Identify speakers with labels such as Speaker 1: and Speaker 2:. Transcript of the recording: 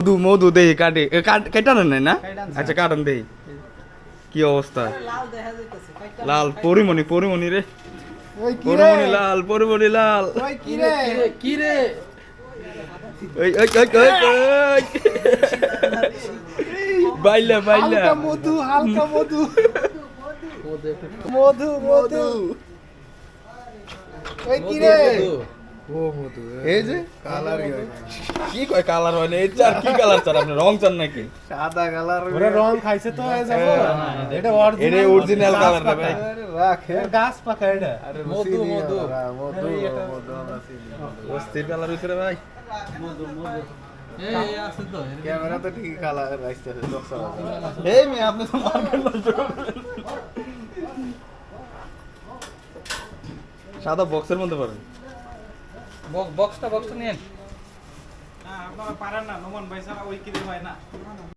Speaker 1: মধু মধু দেই কাটে। এ, কাট নাই না? আচ্ছা কাটন দেই। কি অবস্থা? লাল পরিমণি পরিমণি রে।
Speaker 2: রে?
Speaker 1: পরিমণি লাল পরিমণি লাল।
Speaker 2: কি রে?
Speaker 3: কি রে
Speaker 1: ওই ওই ওই ওই ওই। বাইলা বাইলা।
Speaker 2: মধু হালকা মধু। মধু মধু। ওই কি রে? ও মধু এই যে? কালার
Speaker 1: কি কয় কালার হয় না? এই চার কি কালার চার? আপনি রং চান নাকি?
Speaker 2: সাদা কালার
Speaker 4: ওরা রং খাইছে তো হয়ে যাব এটা
Speaker 1: এটা
Speaker 4: অরিজিনাল
Speaker 1: অরিজিনাল কালার না ভাই?
Speaker 2: রাখে
Speaker 4: গাছ পাকা এটা।
Speaker 2: আরে
Speaker 3: মধু, মধু।
Speaker 2: মধু। মধু
Speaker 1: অস্থির কালার হইছে রে ভাই।
Speaker 2: ক্যামেরা তো ঠিকই কালার রাখতেছে দশ
Speaker 1: এই মেয়ে আপনি তো মার্কেট নষ্ট করবেন। সাদা বক্সের মধ্যে পারেন
Speaker 3: বক্সটা বক্সটা নিয়েন।
Speaker 5: আপনারা পারেন না নোমান ভাই ছাড়া ওই কিনে হয় না।